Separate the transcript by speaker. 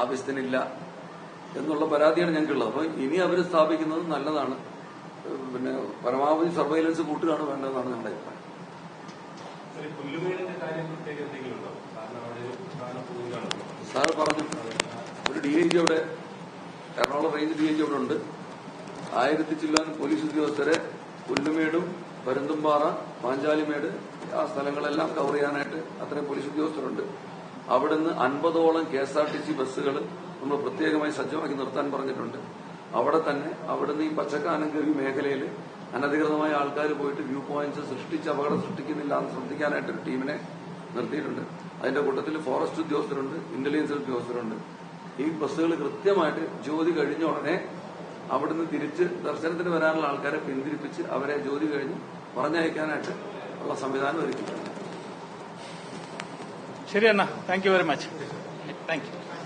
Speaker 1: ആവശ്യത്തിനില്ല എന്നുള്ള പരാതിയാണ് ഞങ്ങൾക്കുള്ളത്. അപ്പൊ ഇനി അവർ സ്ഥാപിക്കുന്നത് നല്ലതാണ്. പിന്നെ പരമാവധി സർവൈലൻസ് കൂട്ടുകയാണ് വേണ്ടതെന്നാണ് ഞങ്ങളുടെ അഭിപ്രായം.
Speaker 2: സാർ
Speaker 1: പറഞ്ഞു. ഒരു ഡി ഐ ജി അവിടെ Ernakulam range D I G അവിടെ ഉണ്ട്. ആയിരത്തി ചില്ലാൻ പോലീസ് ഉദ്യോഗസ്ഥരെ പുല്ലുമേടും പരുന്തുംപാറ പാഞ്ചാലിമേട് ആ സ്ഥലങ്ങളെല്ലാം കവർ ചെയ്യാനായിട്ട് അത്രയും പോലീസ് ഉദ്യോഗസ്ഥരുണ്ട്. അവിടുന്ന് അൻപതോളം K S R T C ബസ്സുകൾ നമ്മൾ പ്രത്യേകമായി സജ്ജമാക്കി നിർത്താൻ പറഞ്ഞിട്ടുണ്ട്. അവിടെ തന്നെ അവിടുന്ന് ഈ പച്ചക്കാനങ്കരി മേഖലയിൽ അനധികൃതമായ ആൾക്കാർ പോയിട്ട് വ്യൂ പോയിന്റ്സ് സൃഷ്ടിച്ച് അപകടം സൃഷ്ടിക്കുന്നില്ല എന്ന് ശ്രദ്ധിക്കാനായിട്ട് ഒരു ടീമിനെ നിർത്തിയിട്ടുണ്ട്. അതിന്റെ കൂട്ടത്തിൽ ഫോറസ്റ്റ് ഉദ്യോഗസ്ഥരുണ്ട് ഇന്റലിജൻസ് ഉദ്യോഗസ്ഥരുണ്ട്. ഈ ബസ്സുകൾ കൃത്യമായിട്ട് ജോലി കഴിഞ്ഞ ഉടനെ അവിടുന്ന് തിരിച്ച് ദർശനത്തിന് വരാനുള്ള ആൾക്കാരെ പിന്തിരിപ്പിച്ച് അവരെ ജോലി കഴിഞ്ഞ് പറഞ്ഞയക്കാനായിട്ട് ഉള്ള സംവിധാനം ഒരുക്കിയിട്ടുണ്ട്.
Speaker 3: ശരി അണ്ണ thank you very much thank you